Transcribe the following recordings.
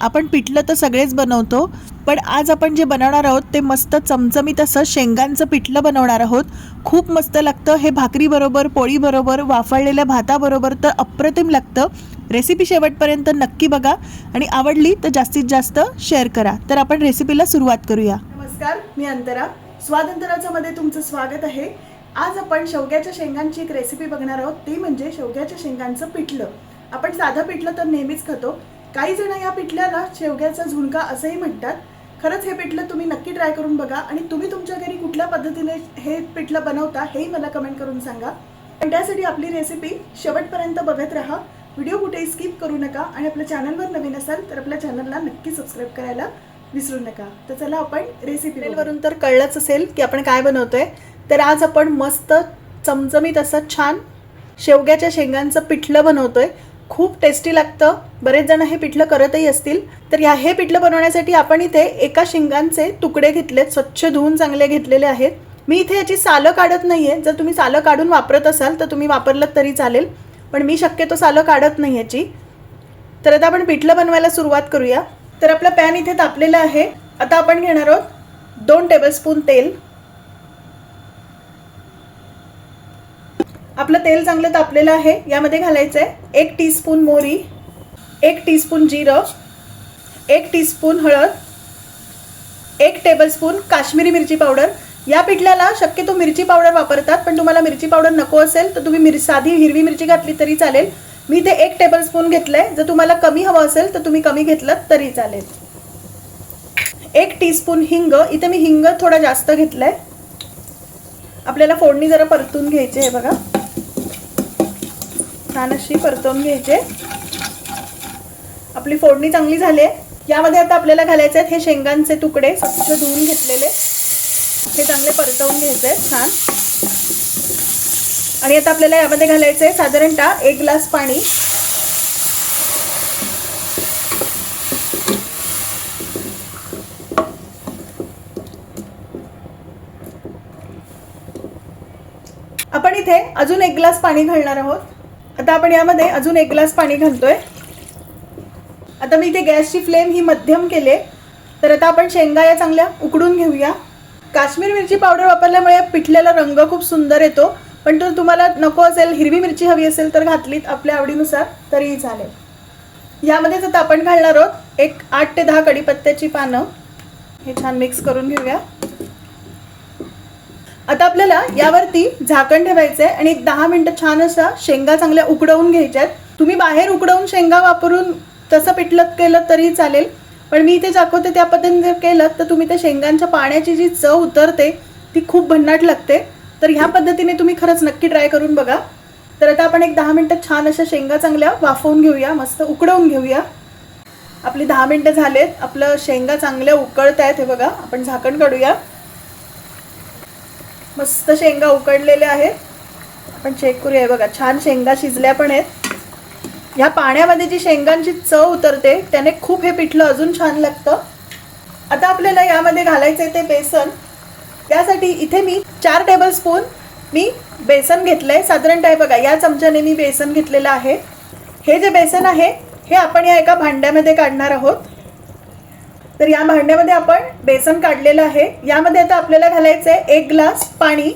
आपण पिठलं तर सगळेच बनवतो पण आज आपण जे बनवणार आहोत ते मस्त चमचमीत असं शेंगांचं पिठलं बनवणार आहोत. खूप मस्त लागतं हे भाकरीबरोबर पोळीबरोबर वाफळलेल्या भाताबरोबर तर अप्रतिम लागतं. रेसिपी शेवटपर्यंत नक्की बघा आणि आवडली तर जास्तीत जास्त शेअर करा. तर आपण रेसिपीला सुरुवात करूया. नमस्कार मी अंतरा. स्वादंतराचं मध्ये तुमचं स्वागत आहे. आज आपण शेवग्याच्या शेंगांची एक रेसिपी बघणार आहोत. ती म्हणजे शेवग्याच्या शेंगांचं पिठलं. आपण साधं पिठलं तर नेहमीच खातो काही जण या पिठल्याला शेवग्याचा झुणका असंही म्हणतात. खरंच हे पिठलं तुम्ही नक्की ट्राय करून बघा आणि तुम्ही तुमच्या घरी कुठल्या पद्धतीने हे पिठलं बनवता हेही मला कमेंट करून सांगा. आणि त्यासाठी आपली रेसिपी शेवटपर्यंत बघत राहा. व्हिडिओ कुठेही स्किप करू नका आणि आपल्या चॅनलवर नवीन असाल तर आपल्या चॅनलला नक्की सबस्क्राईब करायला विसरू नका. तर चला आपण रेसिपी वरून तर कळलंच असेल की आपण काय बनवतोय. तर आज आपण मस्त चमचमीत असं छान शेवग्याच्या शेंगांचं पिठलं बनवतोय. खूप टेस्टी लागतं. बरेच जण हे पिठलं करतही असतील. तर ह्या हे पिठलं बनवण्यासाठी आपण इथे एका शेंगांचे तुकडे घेतलेत. स्वच्छ धुवून चांगले घेतलेले आहेत. मी इथे याची सालं काढत नाही आहे जर तुम्ही सालं काढून वापरत असाल तर तुम्ही वापरलं तरी चालेल. पण मी शक्यतो सालं काढत नाही याची. तर आता आपण पिठलं बनवायला सुरुवात करूया. तर आपला पॅन इथे तापलेला आहे. आता आपण घेणार आहोत दोन टेबलस्पून तेल. आपलं तेल चांगलं तापलेलं आहे यामध्ये घालायचं आहे एक टीस्पून मोरी एक टीस्पून जिरं एक टीस्पून हळद एक टेबलस्पून काश्मीरी मिरची पावडर. या पिठल्याला शक्यतो मिरची पावडर वापरतात पण तुम्हाला मिरची पावडर नको असेल तर तुम्ही मिर साधी हिरवी मिरची घातली तरी चालेल. मी ते एक टेबलस्पून घेतलं आहे जर तुम्हाला कमी हवं असेल तर तुम्ही कमी घेतलं तरी चालेल. एक टीस्पून हिंग इथे मी हिंग थोडा जास्त घेतलं आहे आपल्याला फोडणी जरा परतून घ्यायची आहे बघा. छान अशी परतवून घ्यायचे. आपली फोडणी चांगली झाली आहे. यामध्ये आता आपल्याला घालायचे आहेत हे शेंगांचे तुकडे. स्वच्छ धुवून घेतलेले. हे चांगले परतवून घ्यायचे आहेत. छान. आणि आता आपल्याला यामध्ये घालायचं आहे साधारणतः एक ग्लास पाणी. आपण इथे अजून एक ग्लास पाणी घालणार आहोत. आता आपण यामध्ये अजून एक ग्लास पाणी घालतोय. आता मी इथे गॅसची फ्लेम ही मध्यम केले तर आता आपण शेंगा या चांगल्या उकडून घेऊया. काश्मीर मिरची पावडर वापरल्यामुळे पिठल्याला रंग खूप सुंदर येतो. पण जर तुम्हाला नको असेल हिरवी मिरची हवी असेल तर घातलीत आपल्या आवडीनुसार तरीही चालेल. यामध्येच आता आपण घालणार आहोत एक आठ ते दहा कडीपत्त्याची पानं. हे छान मिक्स करून घेऊया. आता आपल्याला यावरती झाकण ठेवायचं आहे आणि एक दहा मिनटं छान असा शेंगा चांगल्या उकडवून घ्यायच्या आहेत तुम्ही बाहेर उकडवून शेंगा वापरून तसं पिठलं केलं तरी चालेल. पण मी इथे दाखवते त्या पद्धतीने जर केलं तर तुम्ही त्या शेंगांच्या पाण्याची जी चव उतरते ती खूप भन्नाट लागते. तर ह्या पद्धतीने तुम्ही खरंच नक्की ट्राय करून बघा. तर आता आपण एक दहा मिनटं छान अशा शेंगा चांगल्या वाफवून घेऊया मस्त उकडवून घेऊया. आपली दहा मिनटं झालेत. आपलं शेंगा चांगल्या उकळत आहेत हे बघा. आपण झाकण काढूया. मस्त शेंगा उकडलेल्या आहेत. आपण चेक करूया. बघा छान शेंगा शिजल्या पण आहेत. ह्या पाण्यामध्ये जी शेंगांची चव उतरते त्याने खूप हे पिठलं अजून छान लागतं. आता आपल्याला यामध्ये घालायचं आहे ते बेसन. त्यासाठी इथे मी चार टेबलस्पून मी बेसन घेतलं आहे साधारणतः बघा या चमच्याने मी बेसन घेतलेलं आहे. हे जे बेसन आहे हे आपण या एका भांड्यामध्ये काढणार आहोत. तर या भांड्यामध्ये आपण बेसन काढलेलं आहे. यामध्ये आता आपल्याला घालायचं आहे एक ग्लास पाणी.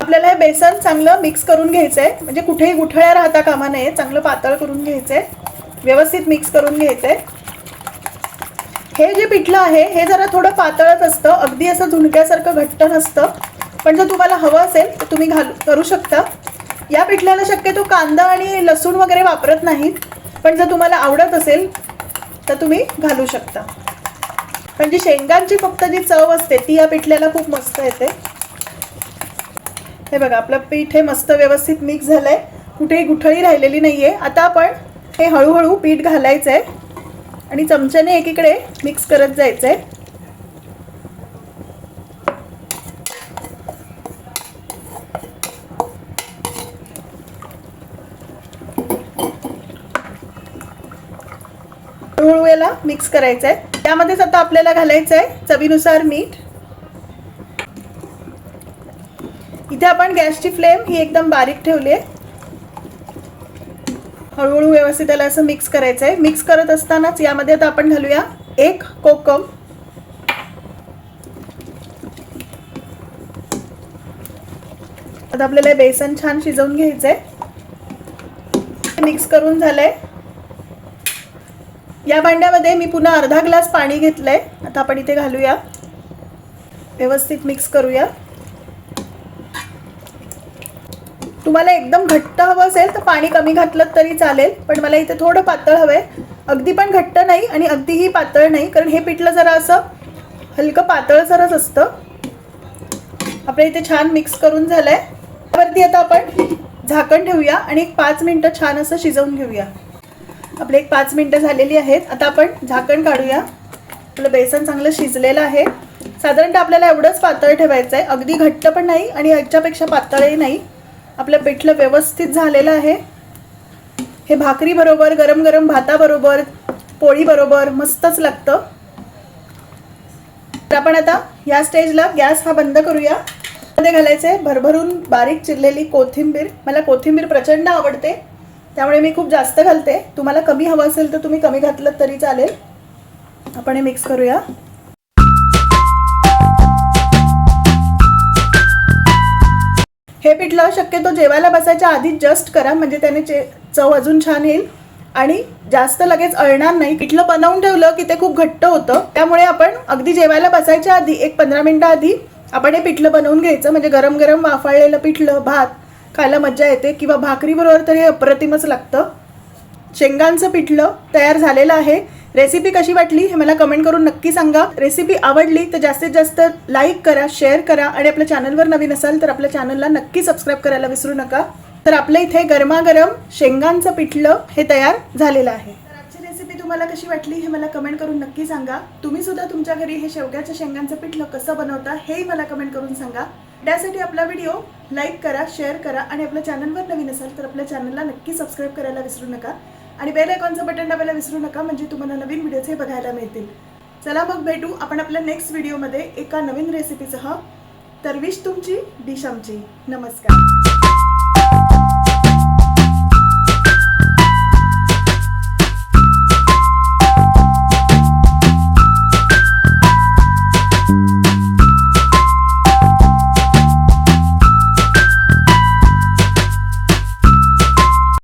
आपल्याला हे बेसन चांगलं मिक्स करून घ्यायचं आहे म्हणजे कुठेही गुठळ्या राहता कामा नये. चांगलं पातळ करून घ्यायचं आहे व्यवस्थित मिक्स करून घ्यायचं आहे हे जे पिठलं आहे हे जरा थोडं पातळच असतं. अगदी असं झुणक्यासारखं घट्ट नसतं. पण जर तुम्हाला हवं असेल तर तुम्ही घालू करू शकता. या पिठल्याला शक्यतो कांदा आणि लसूण वगैरे वापरत नाहीत. पण जर तुम्हाला आवडत असेल तर तुम्ही घालू शकता. पण जी शेंगांची फक्त जी चव असते ती या पिठल्याला खूप मस्त येते. हे बघा आपलं पीठ हे मस्त व्यवस्थित मिक्स झालंय. कुठेही गुठळी राहिलेली नाही आहे आता आपण हे हळूहळू पीठ घालायचं आहे आणि चमच्याने एकीकडे मिक्स करत जायचं आहे हळूहळू याला मिक्स करायचं आहे त्यामध्येच आता आपल्याला घालायचं आहे चवीनुसार मीठ. इथे आपण गॅसची फ्लेम ही एकदम बारीक ठेवली आहे. हळूहळू व्यवस्थित त्याला असं मिक्स करायचं आहे मिक्स करत असतानाच यामध्ये आता आपण घालूया एक कोकम. आता आपल्याला बेसन छान शिजवून घ्यायचं आहे मिक्स करून झालंय. या भांड्यामध्ये मी पुन्हा अर्धा ग्लास पाणी घेतलं आहे आता आपण इथे घालूया. व्यवस्थित मिक्स करूया. तुम्हाला एकदम घट्ट हवं असेल तर पाणी कमी घातलं तरी चालेल पण मला इथे थोडं पातळ हवंय. अगदी पण घट्ट नाही आणि अगदीही पातळ नाही कारण हे पिठलं जरा असं हलकं पातळसरच असतं. आपल्या इथे छान मिक्स करून झालं आहे त्यावरती आता आपण झाकण ठेवूया आणि एक पाच मिनटं छान असं शिजवून घेऊया. आपले एक पाच मिनटं झालेली आहेत. आता आपण झाकण काढूया. आपलं बेसन चांगलं शिजलेलं आहे. साधारणतः आपल्याला एवढंच पातळ ठेवायचं आहे. अगदी घट्ट पण नाही आणि याच्यापेक्षा पातळही नाही. आपलं पिठलं व्यवस्थित झालेलं आहे. हे भाकरी बरोबर गरम गरम भाताबरोबर पोळी बरोबर मस्तच लागतं. तर आपण आता या स्टेजला गॅस हा बंद करूया. मध्ये घालायचे भरभरून बारीक चिरलेली कोथिंबीर. मला कोथिंबीर प्रचंड आवडते. त्यामुळे मी खूप जास्त घालते. तुम्हाला कमी हवं असेल तर तुम्ही कमी घातलं तरी चालेल. आपण हे मिक्स करूया. हे पिठलं शक्यतो जेवायला बसायच्या आधी जस्ट करा म्हणजे त्याने चे चव अजून छान येईल. आणि जास्त लगेच अळणार नाही. पिठलं बनवून ठेवलं की ते खूप घट्ट होतं. त्यामुळे आपण अगदी जेवायला बसायच्या आधी एक पंधरा मिनिटं आधी आपण हे पिठलं बनवून घ्यायचं. म्हणजे गरम गरम वाफाळलेलं पिठलं भात खायला मज्जा येते किंवा भाकरीबरोबर तर हे अप्रतिमच लागतं. शेंगांचं पिठलं तयार झालेलं आहे. रेसिपी कशी वाटली हे मला कमेंट करून नक्की सांगा. रेसिपी आवडली तर जास्तीत जास्त लाईक करा शेअर करा आणि आपल्या चॅनलवर नवीन असाल तर आपल्या चॅनलला नक्की सबस्क्राईब करायला विसरू नका. तर आपल्या इथे गरमागरम शेंगांचं पिठलं हे तयार झालेलं आहे. रेसिपी तुम्हाला कशी वाटली हे मला कमेंट करून नक्की सांगा. तुम्ही सुद्धा तुमच्या घरी हे शेवग्याच्या शेंगांचं पिठलं कसं बनवता हेही मला कमेंट करून सांगा. त्यासाठी आपला व्हिडिओ लाईक करा शेअर करा आणि आपल्या चॅनलवर नवीन असाल तर आपल्या चॅनलला नक्की सबस्क्राईब करायला विसरू नका. आणि बेल आयकॉनचं बटन दाबायला विसरू नका म्हणजे तुम्हाला नवीन व्हिडिओचे बघायला मिळतील. चला मग भेटू आपण आपल्या नेक्स्ट व्हिडिओमध्ये एका नवीन रेसिपीसह तर विश तुमची डिश आमची. नमस्कार.